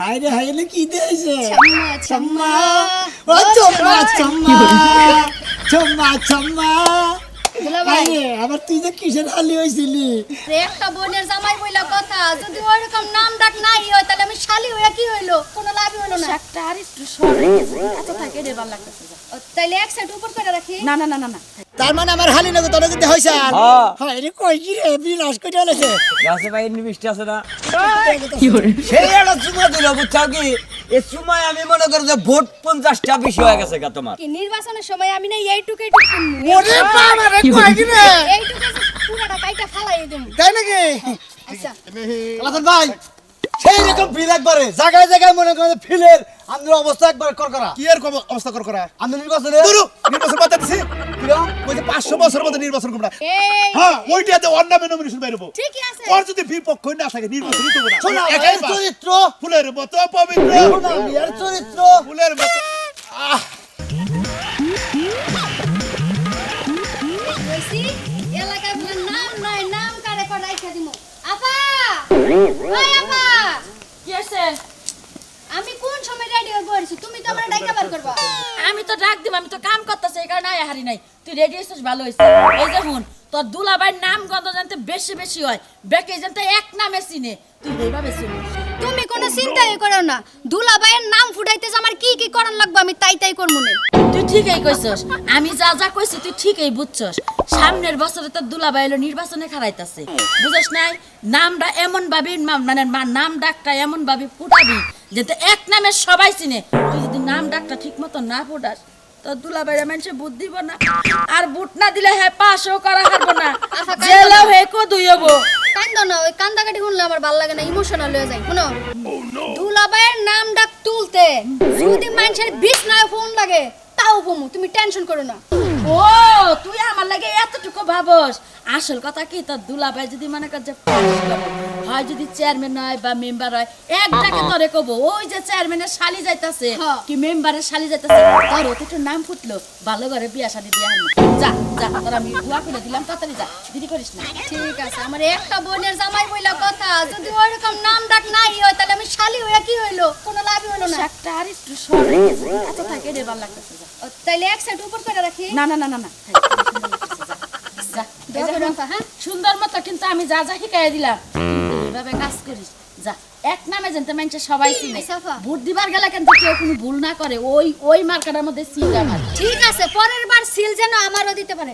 হায় রে হায় রে কি দিয়েছে ছাম্মা, ও চম্মা চম্মা। চম্মা। চম্মা আরে আবার তুই যে কিসের হালি হয়েছিলি একটা বোনের জামাই বইলা কথা। যদি ওরকম নাম ডাক নাই হয় তাহলে আমি শালি হইয়া কি হইল? কোনো লাভই হলো না। শাকটা আর একটু সরে এত থাকে রে ভালো লাগতেছে। তাইলে এক সাইড উপর করে রাখি। না না না না না। তার মানে আমার হালি নগদ তোর কিন্তু হয়েছে আর? হ্যাঁ। হায় রে কই কি রে? বিলাস করে হলেছে গাছে ভাই এমনি বৃষ্টি আছে না? সেই একটা চুমা দিল বুঝছ কি? এই চুমায় আমি মনে করি যে ভোট পঞ্চাশটা বেশি হয়ে গেছে গা তোমার। কি নির্বাচনের সময় আমি না এইটুকু এইটুকু কিনবো? ওরে বাবা রে কই কি রে এইটুকু পুরাটা কাইটা ফালাই দেব তাই নাকি? আচ্ছা। ভাই সেই রকম ফিল একবারে। জায়গায় জায়গায় মনে করেন ফিলের আমাদের অবস্থা একবার কর করা। কি আর কব- অবস্থা কর করা? আমি নির্বাচনে দুরু নির্বাচন বাদ দিছি ওই যে পাঁচশো বছর মধ্যে নির্বাচন করব না। এই। হ্যাঁ ওইটাতে অন্য নামে নমিনেশন আছে। ওর যদি বিপক্ষ না থাকে নির্বাচন করব না। শোনো একাই চরিত্র ফুলের মতো পবিত্র। এর চরিত্র ফুলের মতো কইছি এলাকায় বলে নাম নাম কারে দিমু? আপা! আপা! তুমি তো করবা। ডাক আমি তো কাম করতেছি, এই হারি নাই। তুই ভালো এই তোর দুলাভাইয়ের নাম গন্ধ জানতে বেশি বেশি হয়। বেকে জানতে এক নামে চিনে। তুই এইভাবে শুনিস তুমি কোনো চিন্তাই করো না। দুলাভাইয়ের নাম ফুটাইতে আমার কি কি করণ লাগবে আমি তাই তাই করব না। তুই ঠিকই কইছস আমি যা যা কইছি তুই ঠিকই বুঝছস। সামনের বছরে তোর দুলাভাই এলো নির্বাচনে খারাইতাছে বুঝছ নাই? নামটা এমন ভাবে মানে নাম ডাকটা এমন ভাবে ফুটাবি যাতে এক নামে সবাই চিনে। তুই যদি নাম ডাকটা ঠিক মতো না ফুটাস তোর দুলাভাইরা মানুষে বুদ্ধ দিব না। আর বুট না দিলে হ্যাঁ পাশও করা হারবো না। কান্দো জেলও না। হে কো দুই হব। কান্দো না ওই কান্দাকাটি শুনলে আমার ভালো লাগে না ইমোশনাল হয়ে যায় শুনো? নাম ডাক তুলতে যদি মানুষের বিষ নয় ফোন লাগে তাও ফোমু তুমি টেনশন করো না। ও তুই আমার লাগে এতটুকু ভাবস। আসল কথা কি তোর দুলাভাই যদি মনে কর যে করে, হয় যদি চেয়ারম্যান হয় বা মেম্বার হয় এক ডাকে তোরে কব ওই যে চেয়ারম্যানের শালি যাইতাছে হ্যাঁ। কি মেম্বারের শালি যাইতাছে তোর তো একটু নাম ফুটলো ভালো করে বিয়া শাদি দিয়া যা যা। তোর আমি দোয়া করে দিলাম তাড়াতাড়ি যা দেরি করিস না। ঠিক আছে আমার একটা বোনের জামাই বইলা কথা যদি ওরকম নাম ডাক নাই হয় তাহলে আমি শালি হইয়া কি হইল? কোনো লাভই হলো না। আর একটু সরে এত থাকে রে ভালো লাগতেছে যা। তাইলে এক সাইড উপর করে রাখি। না না না না না যা এই দোয়া যে করো আপা, হ্যাঁ। সুন্দর মতো কিন্তু আমি যা যা শিখাই দিলাম। কাজ করিস যা। এক নামে জানতে মানছে সবাই চিনে। ভোট দিবার গেলে কিন্তু কেউ কোনো ভুল না করে। ওই ওই মার্কেটের মধ্যে সিল আমার ঠিক আছে পরের বার সিল যেন আমারও দিতে পারে।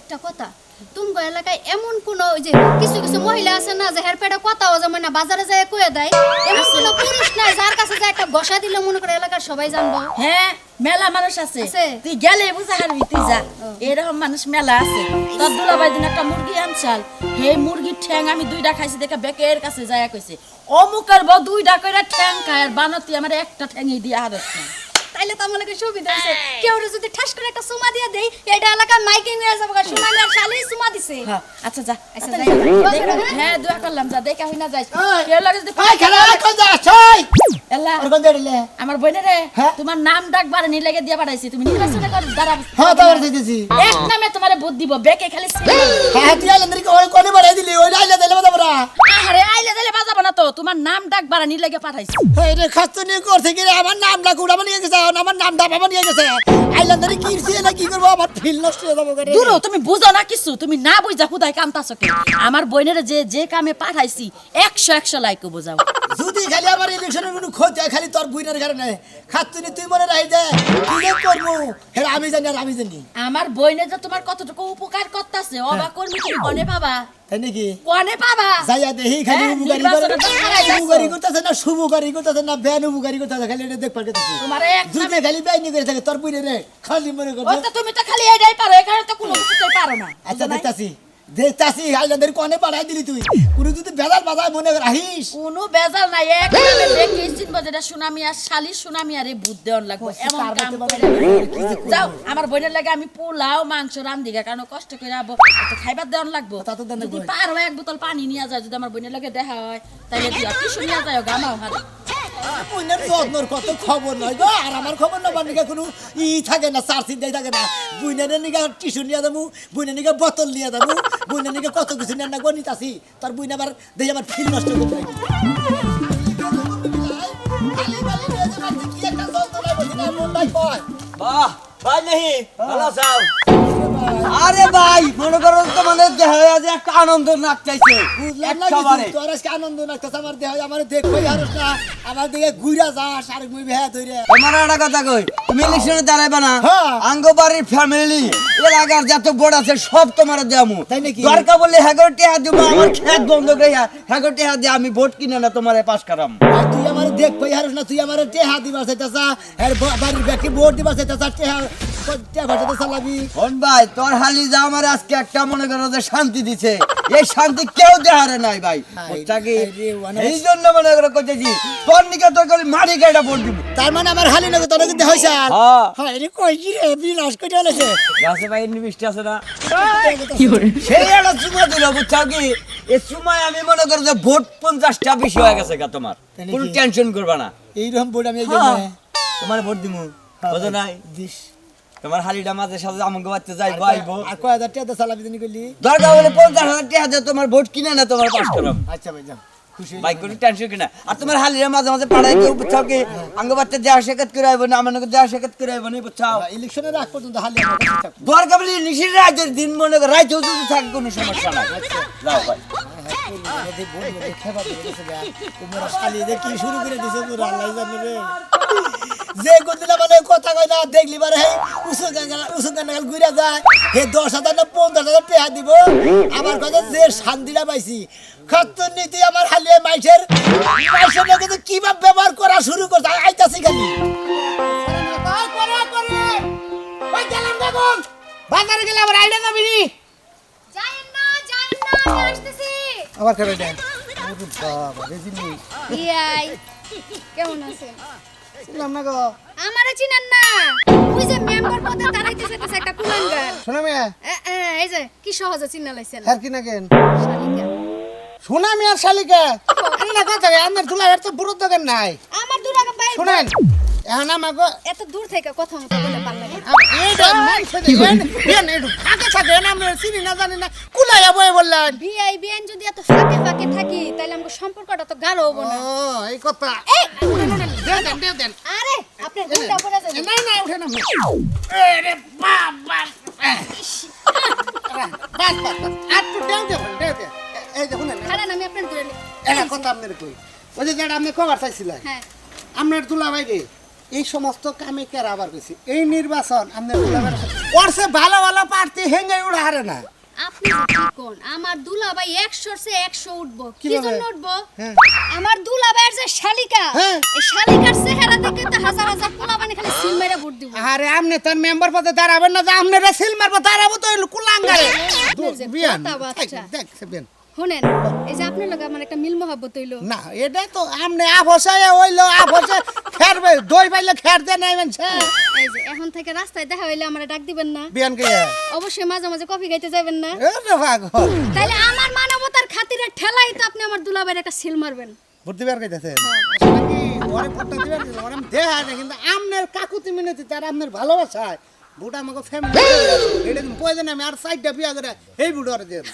একটা কথা তুমগো এলাকায় এমন কোন ওই যে কিছু কিছু মহিলা আছে না যে হের পেটে কথাও যেমন না বাজারে যায় কয়ে দেয়? এমন কোন পুরুষ নাই যার কাছে যায় একটা বসা দিলে মনে করে এলাকার সবাই জানব। হ্যাঁ মেলা মানুষ আছে? তুই গেলে বুঝা হারবি তুই যা। এরকম মানুষ মেলা আছে। তোর দুলাভাই দিন একটা মুরগি আনছাল। হে মুরগির ঠ্যাং আমি দুইটা খাইছি দেখে বেকের কাছে যায় কইছে। অমুকের বউ দুইটা কইরা ঠ্যাং খায় আর বানতি আমার একটা ঠ্যাংই দিয়ে হারস না তাইলে তো আমার লাগে সুবিধা আছে কেউ যদি ঠাস করে একটা সুমা দিয়ে দেই এটা এলাকায় মাইকিং হয়ে যাবে সুমা আর শালি সুমা দিছে। হ্যাঁ, আচ্ছা যা আচ্ছা, যা। করো, হ্যাঁ? দোয়া করলাম যা দেখা হই না যাইস কেউ লাগে যদি আই খেলা কোন যা ছয় এলা আর কোন দিলে আমার বোনের রে হ্যাঁ? তোমার নাম ডাক বারে নি লেগে দিয়া পাঠাইছি তুমি নির্বাচনে কর দাঁড়াবে হ্যাঁ তাবার দিতেছি। এক নামে তোমারে ভোট দিব বেকে খালি সিল হ্যাঁ তুই আইলেন দিকে কোনে বাড়াই দিলি? ওই আইলে দিলে বাবা বড়া আরে আইলে দিলে বাজাবো না তো। তোমার নাম ডাক বারে নি লেগে পাঠাইছি। এই রে খাস্তনি করছে কি আমার নাম ডাক উড়াবা নিয়ে গেছে আর আমার নাম নিয়ে গেছে। ধরে না কি করব? আমার ফিল নষ্ট হয়ে যাব করে দূর তুমি বুঝো না কিছু? তুমি না বুঝা খুদাই কামতাছো কে? আমার বোনের যে যে কামে পাঠাইছি একশো একশো লাইক বোঝাও। যদি খালি আমার ইলেকশনের কোনো ক্ষতি হয় খালি তোর বুইনার কারণে। খাতুনি তুই মনে রাখি দে কি যে করব? হেরা আমি জানি আর আমি জানি। আমার বইনে যে তোমার কতটুকু উপকার করতেছে অবাক কর্মী তুমি কনে পাবা? তাই নাকি? কনে পাবা? যাইয়া দেহি খালি উবুগারি উপকারী উবুগারি যাচ্ছো। উপকারী করতেছে না শুভুগারি করতেছে না বেন উবুগারি করতেছে? খালি এটা দেখ পারতেছে তোমার এক যদি খালি বেআইনি করে থাকে তোর পুরে রে খালি মনে ও তো তুমি তো খালি এটাই পারো এখানে তো কোনো কিছু পারো না। আচ্ছা বুঝো নাই? দেখতাছি দেখতাছি আইলাদের পাঠাই দিলি তুই। কোনো যদি বেজাল বাজায় মনে রাখিস। কোনো বেজাল নাই এক নামে দেখে সুনামি আর শালি সুনামি আর বুদ্ধ দেওয়ান লাগবে। এমন কাম কি? যাও আমার বোনের লাগে আমি পোলাও মাংস রান্ধি গা, কারণ কষ্ট করে আবো। তো খাইবার দেওয়ান লাগবো। যদি। পারো এক বোতল পানি নিয়ে যায় যদি আমার বোনের লাগে দেখা হয় তাহলে দিও টিসু নিয়ে যায় গামাও হারে বুইনের যত্নর কত খবর নয় গো আর আমার খবর না নিকা কোনো ই থাকে না চার চিন্তাই থাকে না বুইনের নিকা টিসু নিয়ে যাব বুইনের নিকা বোতল নিয়ে যাব বুইনের নিকা কত কিছু নিয়ে না গণিত আছি তার বুইন আবার দেখি আমার ফিল নষ্ট করতে কি একটা যন্ত্রণা বলছি না মনটাই কয় বাহ ভাই নেহি ভালো আছো? আরে ভাই মনে করো তো মানে দেহ আজ একটা আনন্দ নাক চাইছে বুঝলাম না কিছু তোর আজকে আনন্দ লাগতেছে আমার দেহ আমার দেখবই হারস না আমার দিকে ঘুরা যাস আর মুই ভেয়া ধরে আমার একটা কথা কই তুমি ইলেকশনে দাঁড়াইবা না? হ্যাঁ। আঙ্গবাড়ির ফ্যামিলি এলাকার যত বোর্ড আছে সব তোমার দেমু তাই নাকি? দরকার বললে হ্যাগর টিহা দিব আমার খেত বন্ধ করে টিহা দিয়ে আমি ভোট কিনে না তোমারে পাস করাম। আর তুই আমার দেখবই হারস না তুই আমার টেহা দিবার চাইতাছা ব- বাড়ির ব্যাকে বোর্ড দিবার চাইতাছা টেহা ভাই তোর হালি যা আমার আজকে একটা মনে করো যে শান্তি দিছে এই শান্তি কেউ দেহারে নাই ভাই। বুঝছা কি? রে, রে, অনেক- এই জন্য মনে করো কইতেছি তোর নিকে তোর খালি মারি গাড়া ভোট দিব? তার মানে আমার হালি নাকি তোর কিন্তু হইছে? আর হ্যাঁ রে কই কি রে কই চলেছে গাছে ভাই মিষ্টি আছে না? সেই একটা চুমা দিল বুঝছাও কি? এই চুমায় আমি মনে করো যে ভোট পঞ্চাশটা বেশি হয়ে গেছে গা তোমার। কোনো টেনশন করবা না। এইরকম ভোট আমি হ্যাঁ, তোমার ভোট দিমু। বুঝো নাই? দিস। তোমার হালিটা মাঝে সাথে আমাকে বাচ্চা যাইবো আইবো। আর কয় হাজার টাকা চালাবি তুমি কইলি? দরকার হলে পঞ্চাশ হাজার টাকা তোমার ভোট কিনে না তোমার পাস করাম আচ্ছা ভাই যাও। ভাই কোনো টেনশন কিনা আর তোমার হালিরা মাঝে মাঝে পাড়াই কেউ বুঝছাও কি আঙ্গ বাচ্চা দেওয়া শেখাত করে আইবো না আমার দেওয়া শেখাত করে আইবো না বুঝছাও ইলেকশনের আগ পর্যন্ত হালি আমার কাছে থাকবে। দরকার বলি নিশির রাতের দিন মনে করো রাইতেও যদি থাকে কোনো সমস্যা নাই যাও ভাই কি শুরু করে দিছে পুরো আল্লাহ জানে রে যে কোনদিন মানে কথা কয় না দেখলি বারে হে উসু গাঙ্গাল উসু গাঙ্গাল ঘুরে যায়। হে দশ হাজার না পঞ্চাশ হাজার টাকা দিব। আমার কথা যে শান্তিটা পাইছি। খত্ত নীতি আমার হালিয়ে মাইসের মাইসের লোকে তো কীভাবে ব্যবহার করা শুরু করছে আইতাছি খালি। বাজারে গেলে আবার আইডা নি যাইন না যাইন না আমি আসতেছি। আবার খেলে দেন বাবা রেজিনি ইয়াই কেমন আছেন? শুনলাম না গো। আমারে চিনেন না? ওই যে মেম্বার পদে দাঁড়াইতে তো একটা কুলাঙ্গার। শোনা মিয়া। এই যে কি সহজে চিনা লাইছেন? আর কি না কেন? শালিকা। শোনা মিয়া আর শালিকা। আমি না কথা আমার এর তো বুড়ো দোকান নাই। আমার দুরাগা ভাই শুনেন। এখন আমাকে এত দূর থেকে কথা মতো বলে পারলে না এইটা মানুষের বিয়ান একটু ফাঁকে থাকে না আমরা চিনি না জানি না কুলাইয়া বয়ে বললেন ভিআই বিআইন যদি এত ফাঁকে ফাঁকে থাকি তাহলে সম্পর্কটা তো গাঢ় হব ও এই কথা এই, দেও দেন। দেও দেন আরে আপনি গুন্ডা পড়ে যাবেন না না উঠে না আরে বাবা। বাস বাস বাস। আর তো দেও দেও দেও দেও। এই দেখুন না আমি আপনার দূরে নি- এটা কথা আপনার কই। ওই যে যেটা আপনি খবর চাইছিলেন হ্যাঁ। আপনার দুলাভাই রে এই সমস্ত কামে কে আবার কইছি এই নির্বাচন ওরসে ভালো ভালো প্রার্থী হেঙ্গে উড়া হারে না। আপনি কোন? আমার দুলাভাই একশোর সে একশো উঠবো। কি জন্য উঠবো? হ্যাঁ। আমার দুলাভাইয়ের যে শালিকা হ্যাঁ। এই শালিকার চেহারা দেখে তো হাজার খালি সিল মেরে ভোট দিব। আরে আপনি তার মেম্বার পদে দাঁড়াবেন না যে আপনারা সিল মারবো দাঁড়াবো তো কুলাঙ্গারে। বিয়ান। কথাবার্তা। বিয়ান। শুনেন এই যে আপনার লগে আমার একটা মিল মহাব্বত হইল। না এটা তো আপনি আফসায় হইল আফসে খেরবে দই পাইলে খের দেন আইবেন সে এই যে এখন থেকে রাস্তায় দেখা হইলে আমার ডাক দিবেন না। বিয়ান কে? অবশ্যই মাঝে মাঝে কফি খাইতে যাবেন না। এ রে পাগল। তাইলে আমার মানবতার খাতিরে ঠেলাই তো আপনি আমার দুলাভাইয়ের একটা সিল মারবেন। ভর্তি বের হ্যাঁ। কি ওরে ভোটটা দিবেন ওরে দেয়া না কিন্তু আপনার কাকুতি মিনতি তার আপনার ভালোবাসায় বুট আমাকে ফ্যামিলি এটা তুমি প্রয়োজন আমি আর সাইডটা বিয়া করে এই দেন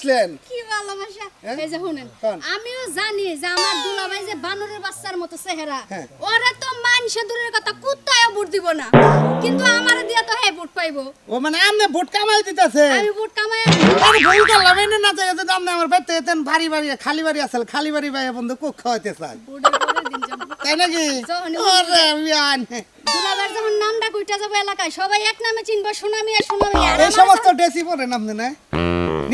আসলেন? কি ভালোবাসা? হ্যাঁ? এই যে শুনেন আমিও জানি যে আমার দুলাভাই যে বানরের বাচ্চার মতো চেহারা। হ্যাঁ। ওরা তো মানুষে দূরের কথা কুত্তায় ভোট দিব না। কিন্তু আমারে দিয়া তো হ্যাঁ ভোট পাইবো। ও মানে আপনি ভোট কামাই দিতেছে? আমি ভোট কামাই আরে ভুল করলাম এনে না যদি আপনি আমার পেতে এতেন ভারী ভারী খালি বাড়ি আসল খালি বাড়ি ভাই বন্ধু কুক খাওয়াইতে চাই তাই নাকি? ওরে বিয়ান দুলাভাইয়ের যখন নামটা কইটা যাব এলাকায় সবাই এক নামে চিনবা সোনামি আর সোনামি এই সমস্ত যখন- পরে নাম না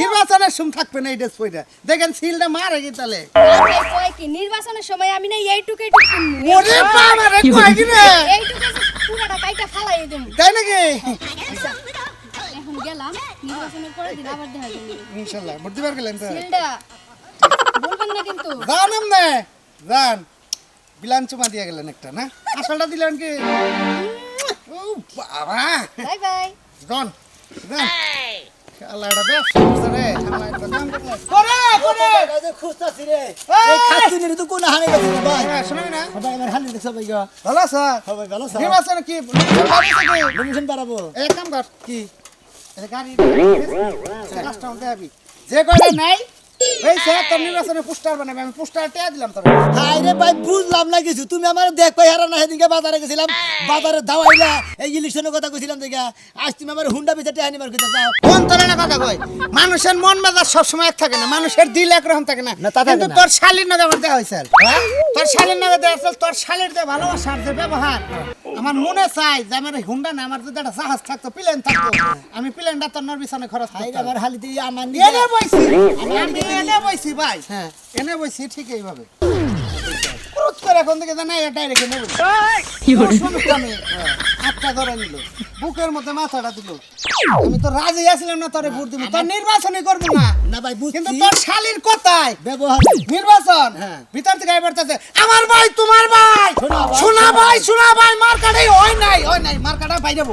নির্বাচনের সুম থাকবে না এই ড্রেস পরে। দেখেন সিলটা মারে কি তাহলে? আরে কয় কি নির্বাচনের সময় আমি না এইটুকু এইটুকু। ওরে বাবা রে কয় কি রে এইটুকু পুরাটা কাইটা ফালাই দেব তাই নাকি? আচ্ছা, এখন গেলাম নির্বাচনের পরের দিন আবার দেখা যাবে ইনশাআল্লাহ গেলেন তো সিলটা বলবেন না কিন্তু। যান বিলান চুমা দিয়ে গেলেন একটা না? আসলটা দিলেন কি? ও বাবা। Bye bye. জন যান এটা ব্যবসা করছে রে এটা দাম করছে করে করে খুঁজতাছি রে এই খাতুনের তো কোন হানে গেছে ভাই হ্যাঁ, শোনাবি না ভাই আমার হানি দেখছ ভাই গো ভালো স্যার হ্যাঁ ভাই ভালো স্যার নির্বাচনে কি নির্বাচনে বাড়াবো এক কাম কর কি গাড়ি কাস্টমার দেবি যে কয়টা নাই এই সে তোর নির্বাচনে পোস্টার বানাবে আমি পোস্টার টেয়া দিলাম তোর। হাই রে ভাই বুঝলাম না কিছু। তুমি আমার দেখ হারা না সেদিনকে বাজারে গেছিলাম। বাজারে দাওয়াইলা এই ইলেকশনের কথা কইছিলাম দেখা। আজ তুমি আমার হুন্ডা বেচাতে আনিবার কইতে চাও। কোন তোর না কথা কই মানুষের মন মেজাজ সবসময় এক থাকে না মানুষের দিল একরকম থাকে না। কিন্তু। তোর শালীর আমার দেওয়া হয়েছে তোর শালীর নামে দেওয়া তোর শালীর যে ভালোবাসা আর যে ব্যবহার। আমার মনে চাই যে আমার হুন্ডা না আমার যদি একটা জাহাজ থাকতো প্লেন থাকতো। আমি প্লেনটা তো নর বিছানে খরচ হাই হালি দিয়ে আমার নিয়ে এনে বইছি। আমি এনে বইছি ভাই। হ্যাঁ। এনে বইছি ঠিক এইভাবে। ক্রুজ করে এখন থেকে জানাই এটাই রেখে নেব। সমস্যা নেই আটটা ধরে নিল। বুকের মধ্যে মাথাটা দিল। আমি তো রাজি আসলাম না তোরে ভোট দিব তোর নির্বাচনই করব না। না ভাই বুঝছি। কিন্তু তোর শালীর কথায় ব্যবহার নির্বাচন হ্যাঁ। ভিতর থেকে এবার আমার ভাই তোমার ভাই! শোনা ভাই, শোনা ভাই মার কাটে হয় নাই হয় নাই মার কাটা পাই যাব।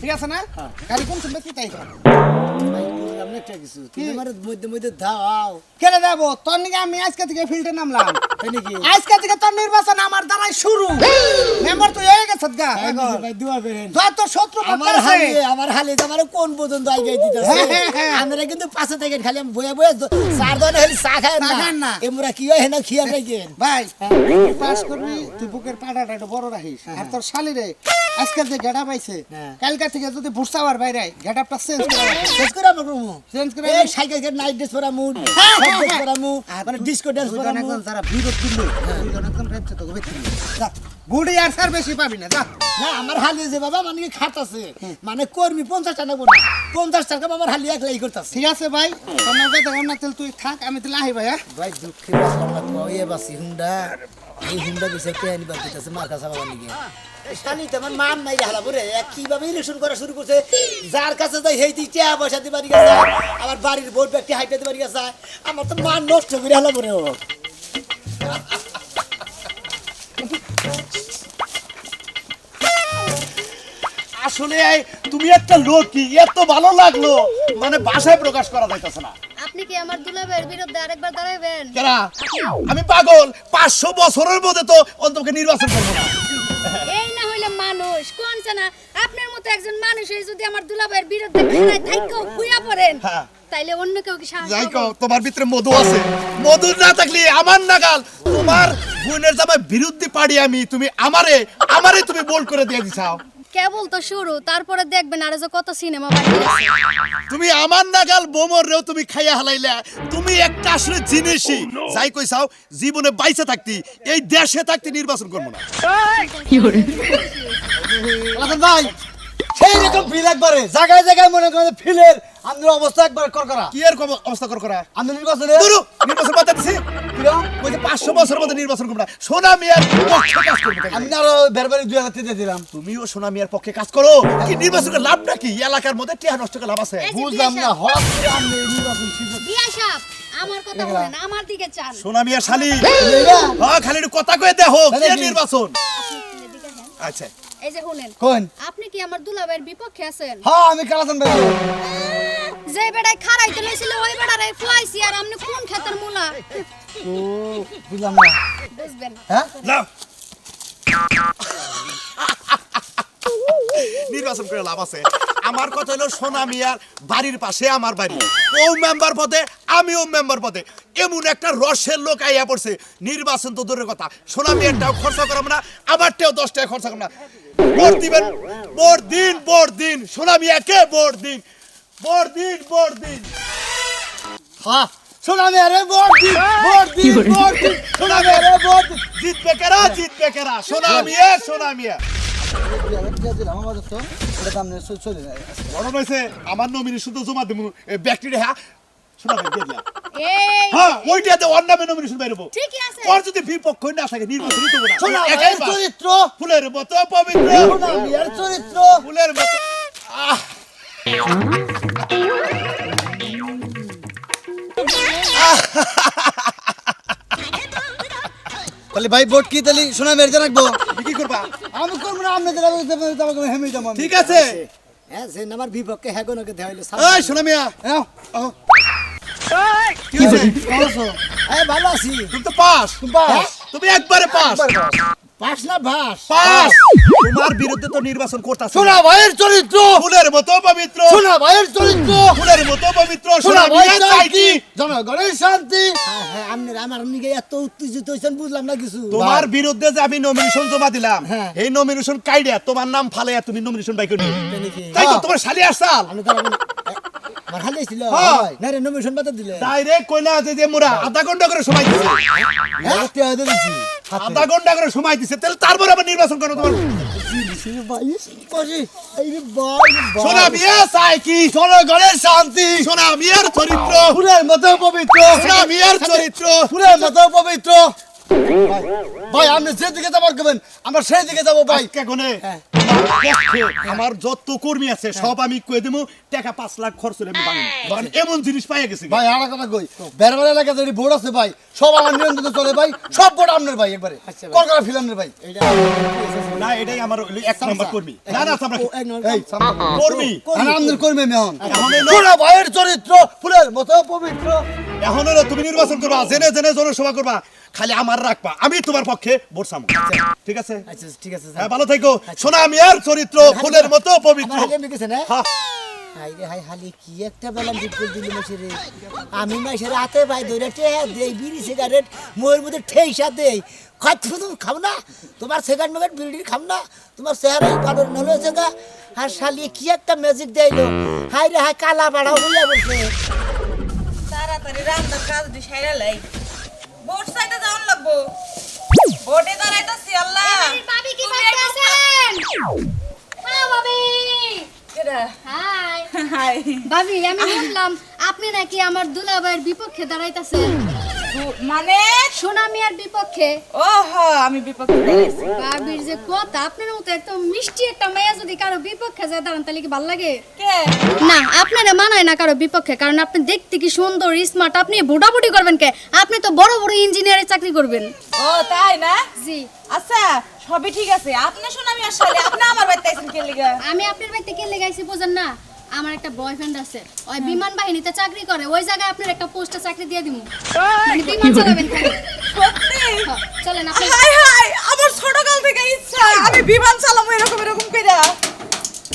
ঠিক আছে না? গাড়ি কোন শুনবে কি তাই কর। ভাই বুঝলাম না একটা কিছু। তুমি আমার মধ্যে মধ্যে দাও। কেটে যাব? তোর নিকে আমি আজকে থেকে ফিল্ডে নামলাম। তাই নাকি? আজকে থেকে তোর নির্বাচন আমার দ্বারাই শুরু। মেম্বার তুই হয়ে গেছ গা। ভাই, বুঝছি ভাই দোয়া করেন। শত্রু আমার হালি আমার হালি আমার কোন পর্যন্ত আগে দিতেছে? হ্যাঁ, হ্যাঁ। আমরা কিন্তু পাশে থেকে খালি আমি বয়ে বয়ে চার চা খায় খান না। এমরা কি হয় না খিয়া রাখেন ভাই পাস করবি তুই বুকের পাটাটা একটু বড় রাখিস। আর তোর শালিরে আজকাল যে গেটা পাইছে। কালকা থেকে যদি ভুসাবার বাইরে গেটাপটা চেঞ্জ করে। শেষ করে আমার চেঞ্জ করে এই সাইকেল কে নাইট ড্রেস পরা মুড হ্যাঁ, হ্যাঁ, ড্রেস হ্যাঁ। পরা মু মানে ডিস্কো ডান্স পরা মু একজন যারা বিরোধ তুললো দুজন একজন রেঞ্চে তোকে বেতন আর স্যার বেশি পাবি না যা। না আমার হালি যে বাবা মানে কি মানে কর্মী পঞ্চাশ টাকা পঞ্চাশ টাকা আমার হালি একলাই করতেছে। ঠিক আছে ভাই তোমার কথা না তেল তুই থাক আমি তাহলে আহি ভাই ভাই দুঃখে তো বাসি হুন্ডা। এই হুন্ডা বিষয়ে কে আনিবার দিতেছে? মার কাছে শানি তো আমার মান নাই হালা কীভাবে ইলেকশন করা শুরু করছে? যার কাছে যাই হেই তুই টিয়া পয়সা দিবার গেছে আমার বাড়ির ভোট ব্যক্তি হাইটে দিবার গেছে আমার তো মান নষ্ট করে হালা আসলে তুমি একটা লোক কি? এত ভালো লাগল। মানে ভাষায় প্রকাশ করা যাইতেছে না। আপনি কি আমার দুলাভাইয়ের বিরুদ্ধে আরেকবার দাঁড়াবেন আমি পাগল। পাঁচশো বছরের মধ্যে তো অন্তকে নির্বাচন করব না। এই না হইলে মানুষ কোন না আপনার মতো একজন মানুষ হয়ে যদি আমার দুলাভাইয়ের বিরুদ্ধে খানায় থাইকো খুইয়া পড়েন হ্যাঁ। তাইলে অন্য কেউ কি সাহায্য যাই কও তোমার ভিতরে মধু আছে। মধু না থাকলে আমার নাগাল। তোমার বোনের জামাই বিরুদ্ধে পারি আমি তুমি আমারে আমারে তুমি বোল্ড করে দিয়ে দিছাও। কেবল তো শুরু তারপরে দেখবেন আরে যে কত সিনেমা বানিয়েছে তুমি আমার নাগাল বোমর রেও তুমি খাইয়া হালাইলা। তুমি একটা আসলে জিনিসই। যাই কইছাও জীবনে বাইসে থাকতি এই দেশে থাকতি নির্বাচন করব না। আচ্ছা ভাই সেই রকম ফিল একবারে। জায়গায় জায়গায় মনে করেন ফিলের আমাদের অবস্থা একবার কর কি এর অবস্থা কর করা? নির্বাচনে দুরু নির্বাচন বাদ দিছি পাঁচশো বছরের মধ্যে নির্বাচন করব না। সোনা মিয়ার পক্ষে কাজ করব আমি আরও বেরবারি দুই হাজার দিয়ে দিলাম। তুমিও সোনা মিয়ার পক্ষে কাজ করো। কি নির্বাচন করে লাভ নাকি? এলাকার মধ্যে টিয়া নষ্ট করে লাভ আছে। বুঝলাম না হঠাৎ করে আমি নির্বাচন আমার কথা বলেন আমার দিকে চান। সোনা মিয়ার শালি? হ্যাঁ খালি কথা কয়ে দেখো কি নির্বাচন। আচ্ছা। এই যে শুনেন কোন? আপনি কি আমার দুলাবের বিপক্ষে আছেন? হ্যাঁ আমি কালাচান ভাই। যে বেড়ায় খারাইতে লইছিল ওই বেড়ারে ফুয়াইছি আর আপনি কোন খেতের মুলা? ও বুঝলাম না। বুঝবেন হ্যাঁ? লাভ নির্বাচন করে লাভ আছে। আমার কথা হলো, সোনা মিয়ার বাড়ির পাশে আমার বাড়ি। ও মেম্বার পদে, আমিও মেম্বার পদে। এমন একটা রসের লোক আইয়া পড়ছে। নির্বাচন তো দূরের কথা। সোনা মিয়ারটাও খরচা করাবো না, আমারটাও দশ টাকা খরচা করব না। ভোট দিবেন, ভোট দিন ভোট দিন। সোনা মিয়াকে ভোট দিন? ভোট দিন ভোট দিন। হ্যাঁ শোনা মেরে ভোট দিন ভোট দিন ভোট দিন। শোনা মেরে ভোট জিতবে কেরা? জিতবে কেরা? সোনা মিয়া সোনা মিয়া। তো বড় নইছে আমার নমিনি শুধু জমা দেবো। ব্যক্তিটা হ্যাঁ? শোনা দিয়ে দিলাম। এই। হ্যাঁ ওইটাতে ওর নামে নমিনেশন বেরোবো ওর যদি বিপক্ষ না থাকে নির্বাচনই দেবো না। শোনা একাই। চরিত্র। ফুলের মতো পবিত্র। শোনা মেয়ের চরিত্র। ফুলের মতো। আহ। তাহলে ভাই ভোট কি তাহলে শোনা মেরে রাখব? তুমি কি করবা? আমি করব না আপনি যাব হেমে যাব ঠিক আছে। হ্যাঁ যে আমার বিপক্ষে দেওয়া দেওয়াইলো এই সোনা মিয়া। হ্যাঁ। কি হয়েছে এই ভালো আছি। তুমি তো পাস। পাস। তুমি একবারে পাস। পাস না ভাস? পাস! তোমার বিরুদ্ধে তো নির্বাচন করতেছে সোনা ভাইয়ের চরিত্র! ফুলের মতো পবিত্র। সোনা ভাইয়ের চরিত্র! ফুলের মতো পবিত্র। সোনা সোনা ভাই মিয়া চাই চাই কি? কি জনগণের শান্তি! হ্যাঁ হ্যাঁ আমার নিকে এত উত্তেজিত হয়েছেন বুঝলাম না কিছু। তোমার বিরুদ্ধে যে আমি নমিনেশন জমা দিলাম হ্যাঁ। এই নমিনেশন কাইডিয়া তোমার নাম ফালাইয়া তুমি নমিনেশন বাই করে তাই তো। তোমার শালি আসাল। আমি তো আমার- হালে ছিল হ্যাঁ। না রে নমিশন বাতা দিলে। ডাইরেক্ট কইলা আছে যে মোরা আধা ঘণ্টা করে সময় দিছে। হ্যাঁ? দিছি। আধা ঘণ্টা করে সময় দিছে। তাহলে তারপর আবার নির্বাচন করো তোমার। সোনা মিয়া চাই কি? জনগণের শান্তি। সোনা মিয়ার চরিত্র। ফুলের মতো পবিত্র। সোনা মিয়ার চরিত্র। ফুলের মতো পবিত্র। ভাই, ভাই আপনি যেদিকে যাবার করবেন আমরা সেই দিকে যাব ভাই। আজকে কোনে হ্যাঁ। আমার যত কর্মী আছে সব আমি কয়ে দেবো টাকা পাঁচ লাখ খরচ হলে আমি কারণ এমন জিনিস পাইয়া গেছে ভাই আর কথা কই বেড়াবেড়া এলাকাতে যদি ভোট আছে ভাই সব আমার নিয়ন্ত্রণে চলে ভাই সব ভোট আপনার ভাই একবারে। আচ্ছা। কলকাতা ফিলামের ভাই। না এটাই আমার এক নম্বর কর্মী। না না কর্মী। আর আমাদের কর্মী মেহন। এখন ভাইয়ের চরিত্র ফুলের মতো পবিত্র। এখন তুমি নির্বাচন করবা জেনে জেনে জনসভা করবা। খালি আমার রাখবা আমি তোমার পক্ষে ভোট ঠিক আছে? আচ্ছা ঠিক আছে হ্যাঁ ভালো থেকো। সোনা মিয়ার চরিত্র ফুলের মতো পবিত্র। হ্যাঁ। হাই হাই হালি কি একটা বেলাম ঠিক করে দিলি আমি মাসের হাতে ভাই ধরে টে দেই বিড়ি সিগারেট মোর মধ্যে ঠেইসা দেই। খাত ফুদু খাও না? তোমার সেকেন্ড মেকেট বিড়ি খাম না? তোমার চেহারা ভালো নলে হয়েছে গা। আর শালি কি একটা ম্যাজিক দেইলো? হাই রে হাই কালা বাড়া হইয়া বলছে তাড়াতাড়ি রান্নার কাজ দি লাই। ভোট চাইতে যাওন লাগবো। ভোটে দাঁড়াইতাছি আল্লাহ। ভাবি কি করতেছেন হ্যাঁ ভাবি হাই। হাই। ভাবি আমি শুনলাম আপনি নাকি আমার দুলাভাইয়ের বিপক্ষে দাঁড়াইতাছেন? মানে সোনা মিয়ার বিপক্ষে? ও আমি বিপক্ষে দাঁড়াইছি ভাবির যে কথা আপনার মতো এত মিষ্টি একটা মেয়ে যদি কারও বিপক্ষে যায় দাঁড়ান তাহলে কি ভালো লাগে? কে? না আপনারা মানায় না কারও বিপক্ষে কারণ আপনি দেখতে কি সুন্দর স্মার্ট আপনি ভোটাভুটি করবেন কে? আপনি তো বড় বড় ইঞ্জিনিয়ারের চাকরি করবেন। ও তাই না? জি। আচ্ছা সবই ঠিক আছে। আপনি শোন আমি আসলে আপনি আমার বাড়িতে আইছেন কে লিগা? আমি আপনার বাড়িতে কে লেগাইছি বোঝেন না? আমার একটা বয়ফ্রেন্ড আছে। ওই বিমান বাহিনীতে চাকরি করে ওই জায়গায় আপনার একটা পোস্টে চাকরি দিয়ে দিব মানে বিমান চালাবেন হ্যাঁ, চলেন আপনি হাই হাই! আমার ছোটকাল থেকে ইচ্ছা আমি বিমান চালাবো এরকম এরকম কইরা।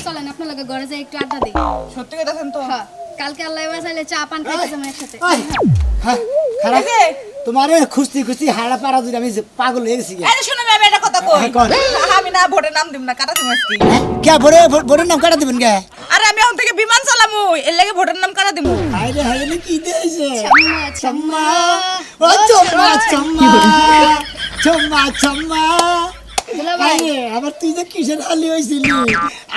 চলেন আপনার লগে ঘরে যাই একটু আড্ডা দিই। সত্যি কইতাছেন তো? হ্যাঁ, কালকে আল্লাহ বাঁচাইলে চা পান খাইতে যাব একসাথে। হ্যাঁ, খারাপ। তোমারে খুঁজতে খুশি হাড়া পাড়া দিলে আমি পাগল হয়ে গেছি গে। এই যে শুনুন আমি একটা কথা কই? হ্যাঁ, আমি না ভোটে নাম দিব না কাটা দিব আজকে। হ্যাঁ, কে ভরে ভোটের নাম কাটা দিবেন কে আরে আমি এখন থেকে বিমান চালামু এর লাগে ভোটের নাম কাটা দিব হাই রে হাই রে কি ছাম্মা, ছাম্মা। ও চম্মা চম্মা চম্মা চম্মা। তুই যে কিসের হালি হয়েছিলি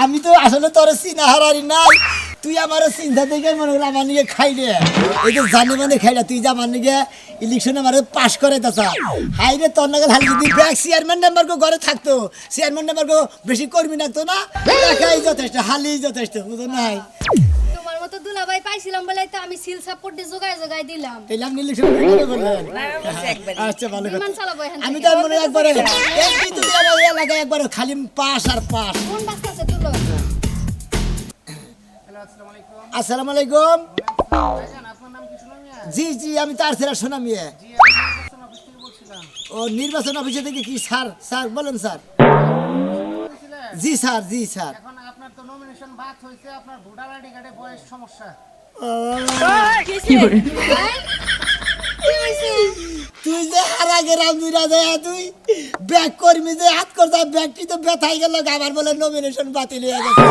আমি তো আসলে তোর চিনা হারারি নাই। তুই আমার চিন্তা থেকে মনে হলো আমার নিয়ে খাইলে এই যে জানি মানে খাইলে তুই যে আমার নিয়ে ইলেকশনে আমার পাশ করে তাছা হাই রে তোর নাগাল হালি যদি ব্যাগ চেয়ারম্যান নাম্বার কো ঘরে থাকতো। চেয়ারম্যান নাম্বার কো বেশি কর্মী লাগতো না? একাই যথেষ্ট হালি যথেষ্ট বুঝো নাই? তোমার মতো দুলাভাই পাইছিলাম বলে তো আমি সিল সাপোর্ট দিয়ে জোগায় জোগায় দিলাম। আপনি ইলেকশন করে আচ্ছা ভালো কথা। আমি তো মনে একবারে তো একবারে খালি পাস আর পাস কোন বাসটা আছে তুলো আসসালামু আলাইকুম জি জি আমি তার ছেলে সোনা মিয়া। ও নির্বাচন অফিসে থেকে কি স্যার স্যার বলেন স্যার। জি স্যার জি স্যার। এখন আপনার তো নমিনেশন বাদ হয়েছে আপনার ভোটার আইডি কার্ডে বয়স সমস্যা। হ্যাঁ? তুই যে হারা গেরাম দুইরা যায় তুই ব্যাগ কর্মী যে হাত করতে ব্যাগটি তো ব্যথাই গেল আমার বলে নমিনেশন বাতিল হয়ে গেছে।